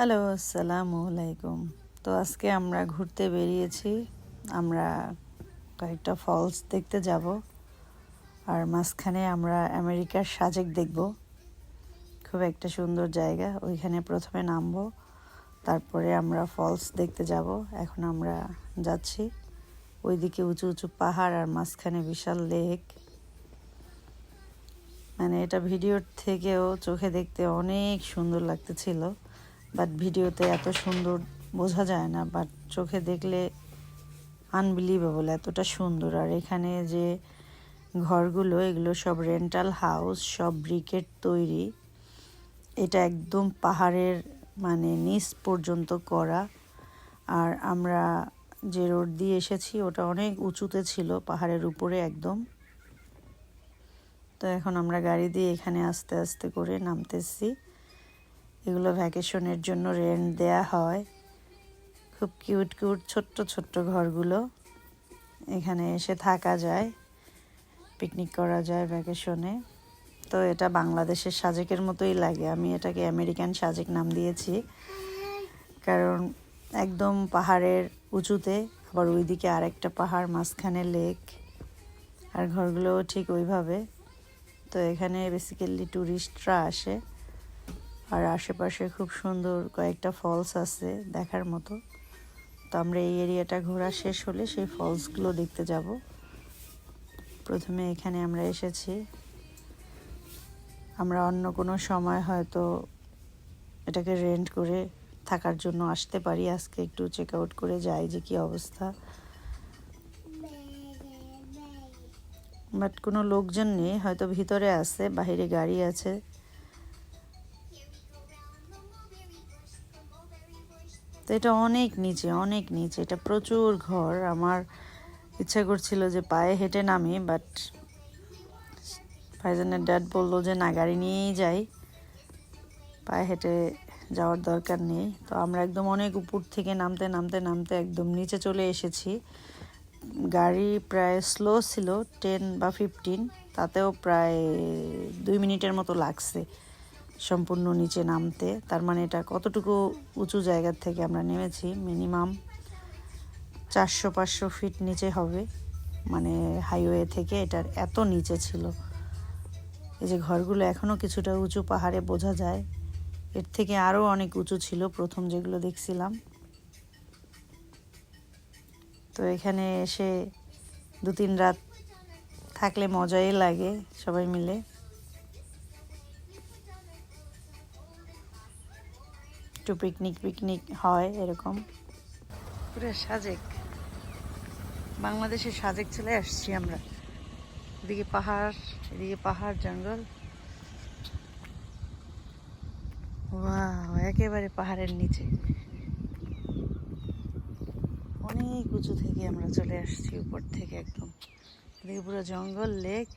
Hello, আসসালামু আলাইকুম। তো আজকে আমরা ঘুরতে বেরিয়েছি। আমরা কয়েকটা ফলস দেখতে যাব আর মাঝখানে আমরা আমেরিকার সাজেক দেখব। খুব একটা সুন্দর জায়গা, ওইখানে প্রথমে নামবো, তারপরে আমরা ফলস দেখতে যাব। এখন আমরা যাচ্ছি ওইদিকে উঁচু উঁচু পাহাড় আর মাঝখানে বিশাল লেক। মানে এটা ভিডিওর থেকেও চোখে দেখতে অনেক সুন্দর লাগতেছিল। বাট ভিডিওতে এত সুন্দর বোঝা যায় না বাট চোখে দেখলে আনবিলিভেবল এতটা সুন্দর। আর এখানে যে ঘরগুলো, এগুলো সব রেন্টাল হাউস সব ব্রিকেট তৈরি। এটা একদম পাহাড়ের মানে নিচ পর্যন্ত করা। আর আমরা যে রোড দিয়ে এসেছি, ওটা অনেক উঁচুতে ছিল, পাহাড়ের উপরে একদম। তো এখন আমরা গাড়ি দিয়ে এখানে আস্তে আস্তে করে নামতেছি। এগুলো ভ্যাকেশনের জন্য রেন্ট দেয়া হয়। খুব কিউট কিউট ছোট্ট ছোট্ট ঘরগুলো এখানে এসে থাকা যায় পিকনিক করা যায় ভ্যাকেশনে তো এটা বাংলাদেশের সাজেকের মতোই লাগে। আমি এটাকে আমেরিকান সাজেক নাম দিয়েছি। কারণ একদম পাহাড়ের উঁচুতে, আবার ওইদিকে আরেকটা পাহাড় মাঝখানে লেক আর ঘরগুলোও ঠিক ওইভাবে। তো এখানে বেসিক্যালি ট্যুরিস্টরা আসে। আর আশেপাশে খুব সুন্দর কয়েকটা ফলস আছে দেখার মতো। তো আমরা এই এরিয়াটা ঘোরা শেষ হলে সেই ফলসগুলো দেখতে যাব। প্রথমে এখানে আমরা এসেছি। আমরা অন্য কোনো সময় হয়তো এটাকে রেন্ট করে থাকার জন্য আসতে পারি। আজকে একটু চেক আউট করে যাই যে কি অবস্থা। বাট কোনো লোকজন নেই, হয়তো ভিতরে আছে বাহিরে গাড়ি আছে। তো এটা অনেক নিচে অনেক নিচে। এটা প্রচুর ঘর। আমার ইচ্ছা করছিল যে পায়ে হেঁটে নামি বাট ফাইজানের ড্যাড বলল যে, না, গাড়ি নিয়েই যাই। পায়ে হেঁটে যাওয়ার দরকার নেই। তো আমরা একদম অনেক উপর থেকে নামতে নামতে নামতে একদম নিচে চলে এসেছি। গাড়ি প্রায় স্লো ছিল টেন বা ফিফটিন তাতেও প্রায় দুই মিনিটের মতো লাগছে। সম্পূর্ণ নিচে নামতে। তার মানে এটা কতটুকু উঁচু জায়গার থেকে আমরা নেমেছি? মিনিমাম চারশো, পাঁচশো ফিট নিচে হবে। মানে হাইওয়ে থেকে এটার এত নিচে ছিল। এই যে ঘরগুলো এখনও কিছুটা উঁচু পাহাড়ে বোঝা যায়। এর থেকে আরও অনেক উঁচু ছিল প্রথম যেগুলো দেখছিলাম। তো এখানে এসে দু তিন রাত থাকলে মজাই লাগে সবাই মিলে। একটু পিকনিক পিকনিক হয় এরকম। পুরো সাজেক। বাংলাদেশের সাজেক চলে আসছি আমরা। এদিকে পাহাড় এদিকে পাহাড়, জঙ্গল। একেবারে পাহাড়ের নিচে। অনেক উঁচু থেকে আমরা চলে আসছি, উপর থেকে একদম। এদিকে পুরো জঙ্গল, লেক।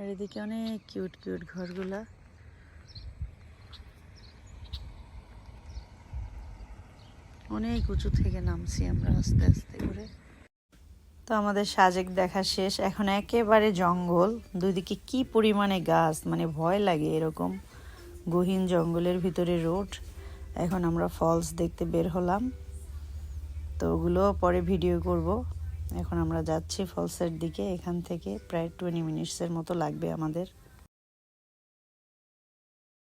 আর এদিকে অনেক কিউট কিউট ঘরগুলা। অনেক উঁচু থেকে নামছি আমরা আস্তে আস্তে করে। তো আমাদের সাজেক দেখা শেষ। এখন একেবারে জঙ্গল। দুইদিকে কি পরিমাণে গাছ মানে ভয় লাগে এরকম। গহীন জঙ্গলের ভিতরে রোড। এখন আমরা ফলস দেখতে বের হলাম। তো ওগুলো পরে ভিডিও করব। এখন আমরা যাচ্ছি ফলসের দিকে। এখান থেকে প্রায় টোয়েন্টি মিনিটসের মতো লাগবে আমাদের।